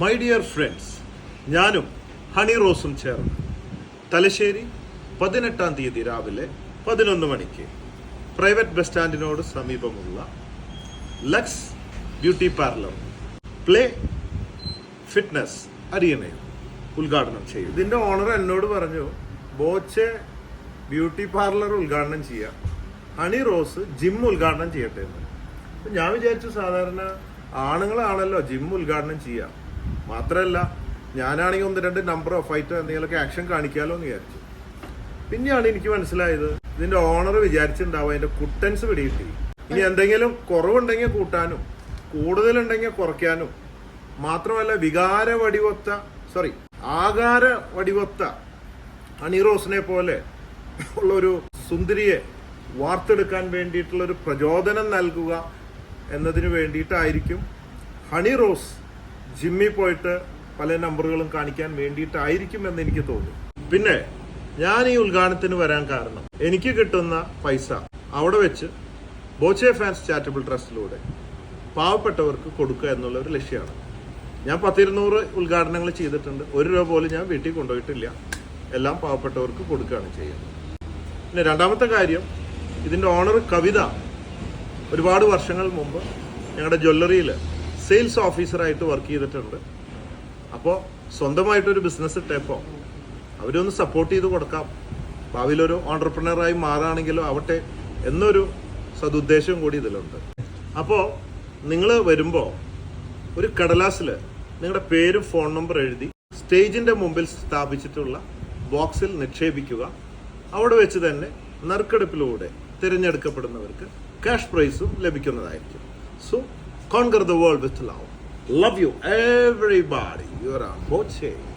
My dear friends ഞാനും honey റോസും ചേർന്ന് തലശ്ശേരി പതിനെട്ടാം തീയതി രാവിലെ പതിനൊന്ന് മണിക്ക് പ്രൈവറ്റ് ബസ് സ്റ്റാൻഡിനോട് സമീപമുള്ള Lux beauty parlour play fitness അരിയണയും ഉദ്ഘാടനം ചെയ്യും. ഇതിന്റെ ഓണർ എന്നോട് പറഞ്ഞു ബോച്ചെ ബ്യൂട്ടി പാർലർ ഉദ്ഘാടനം ചെയ്യാം. ഹണി റോസ് ജിം ഉദ്ഘാടനം ചെയ്യട്ടെ എന്ന്. ഞാൻ വിചാരിച്ചു സാധാരണ ആണുങ്ങളാണല്ലോ ജിം ഉദ്ഘാടനം ചെയ്യാം. മാത്രമല്ല ഞാനാണെങ്കിൽ ഒന്ന് രണ്ട് നമ്പറോ ഫൈറ്റോ എന്തെങ്കിലുമൊക്കെ ആക്ഷൻ കാണിക്കാമല്ലോ എന്ന് വിചാരിച്ചു. പിന്നെയാണ് എനിക്ക് മനസ്സിലായത് ഇതിന്റെ ഓണർ വിചാരിച്ചിട്ടുണ്ടാവും അതിന്റെ കുട്ടൻസ് പിടികിട്ടി. ഇനി എന്തെങ്കിലും കുറവുണ്ടെങ്കിൽ കൂട്ടാനും കൂടുതലുണ്ടെങ്കിൽ കുറയ്ക്കാനും മാത്രമല്ല വികാര വടിവൊത്ത സോറി ആകാര വടിവൊത്ത അണിറോസിനെ പോലെ ഉള്ളൊരു സുന്ദരിയെ വാർത്തെടുക്കാൻ വേണ്ടിയിട്ടുള്ള ഒരു പ്രചോദനം നൽകുക എന്നതിന് വേണ്ടിയിട്ടായിരിക്കും ഹണി റോസ് ജിമ്മിൽ പോയിട്ട് പല നമ്പറുകളും കാണിക്കാൻ വേണ്ടിയിട്ടായിരിക്കും എന്ന് എനിക്ക് തോന്നി പിന്നെ ഞാൻ ഈ ഉദ്ഘാടനത്തിന് വരാൻ കാരണം എനിക്ക് കിട്ടുന്ന പൈസ അവിടെ വെച്ച് ബോച്ചെ ഫാൻസ് ചാരിറ്റബിൾ ട്രസ്റ്റിലൂടെ പാവപ്പെട്ടവർക്ക് കൊടുക്കുക എന്നുള്ള ഒരു ലക്ഷ്യമാണ്. ഞാൻ പത്തിരുന്നൂറ് ഉദ്ഘാടനങ്ങൾ ചെയ്തിട്ടുണ്ട്. ഒരു രൂപ പോലും ഞാൻ വീട്ടിൽ കൊണ്ടുപോയിട്ടില്ല. എല്ലാം പാവപ്പെട്ടവർക്ക് കൊടുക്കുകയാണ് ചെയ്യുന്നത്. പിന്നെ രണ്ടാമത്തെ കാര്യം ഇതിന്റെ ഓണർ കവിത ഒരുപാട് വർഷങ്ങൾ മുമ്പ് ഞങ്ങളുടെ ജ്വല്ലറിയിൽ സെയിൽസ് ഓഫീസറായിട്ട് വർക്ക് ചെയ്തിട്ടുണ്ട്. അപ്പോൾ സ്വന്തമായിട്ടൊരു ബിസിനസ് ഇട്ടപ്പോൾ അവരൊന്ന് സപ്പോർട്ട് ചെയ്ത് കൊടുക്കാം. ഭാവിയിലൊരു ഓണ്ടർപ്രണറായി മാറുകയാണെങ്കിലോ ആവട്ടെ എന്നൊരു സതുദ്ദേശം കൂടി ഇതിലുണ്ട്. അപ്പോൾ നിങ്ങൾ വരുമ്പോൾ ഒരു കടലാസിൽ നിങ്ങളുടെ പേരും ഫോൺ നമ്പർ എഴുതി സ്റ്റേജിന്റെ മുമ്പിൽ സ്ഥാപിച്ചിട്ടുള്ള ബോക്സിൽ നിക്ഷേപിക്കുക. അവിടെ വെച്ച് തന്നെ നറുക്കെടുപ്പിലൂടെ തിരഞ്ഞെടുക്കപ്പെടുന്നവർക്ക് ക്യാഷ് പ്രൈസും ലഭിക്കുന്നതായിരിക്കും. So Conquer the world with love. Love you, everybody. You are on both sides.